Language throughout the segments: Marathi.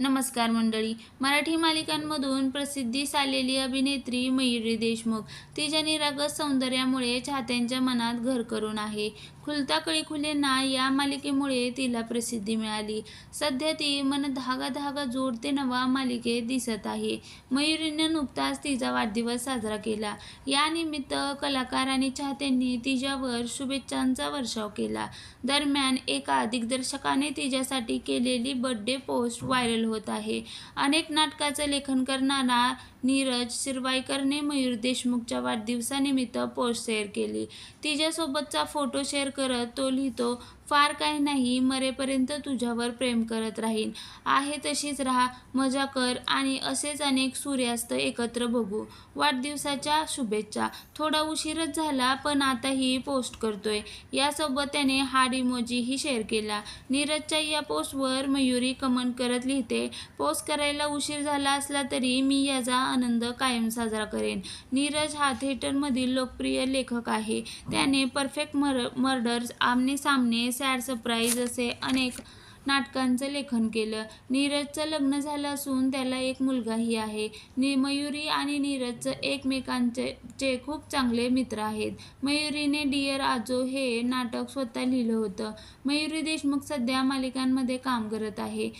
नमस्कार मंडळी. मराठी मालिकांमधून प्रसिद्धीस आलेली अभिनेत्री मयुरी देशमुख. तिच्या निरागस सौंदर्यामुळे चाहत्यांच्या मनात घर करून आहे. खुलता कळी खुलेना या मालिकेमुळे तिला प्रसिद्धी मिळाली. सध्या ती मन धागा धागा जोडते नवा मालिकेत दिसत आहे. मयुरीनं नुकताच तिचा वाढदिवस साजरा केला. यानिमित्त कलाकार आणि चाहत्यांनी तिच्यावर शुभेच्छांचा वर्षाव केला. दरम्यान एका दिग्दर्शकाने तिच्यासाठी केलेली बर्थडे पोस्ट व्हायरल होत आहे. अनेक नाटकाचं लेखन करणारा नीरज शिरवाईकरने मयूर देशमुखच्या वाढदिवसानिमित्त पोस्ट शेअर केली. तिच्यासोबतचा फोटो शेअर करत तो लिहितो फार काही नाही मरेपर्यंत तुझ्यावर प्रेम करत राहीन. आहे तशीच राहा मजा कर आणि असेच अनेक सूर्यास्त एकत्र बघू. वाढदिवसाच्या शुभेच्छा. थोडा उशीरच झाला पण आताही पोस्ट करतोय. यासोबत त्याने हार्ड इमोजीही शेअर केला. नीरजच्या या पोस्टवर मयुरी कमेंट करत लिहिते पोस्ट करायला उशीर झाला असला तरी मी याचा आनंद कायम साजरा करेन. नीरज हा थिएटरमधील लोकप्रिय लेखक आहे. त्याने परफेक्ट मर मर्डर्स आमने सामने सॅड सरप्राईज असे अनेक नाटकांचं लेखन केलं. नीरजचं लग्न झालं असून त्याला एक मुलगाही आहे. नि मयुरी आणि नीरजचं एकमेकांचे चे खूप चांगले मित्र आहेत. मयुरीने डिअर आजो हे नाटक स्वतः लिहिलं होतं. मयुरी देशमुख सध्या मालिकांमध्ये काम करत आहे.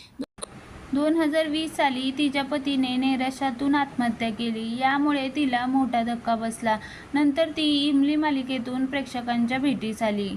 दोन हजार वीस साली तिच्या पतीने नैराश्यातून आत्महत्या केली. यामुळे तिला मोठा धक्का बसला. नंतर ती इमली मालिकेतून प्रेक्षकांच्या भेटीस आली.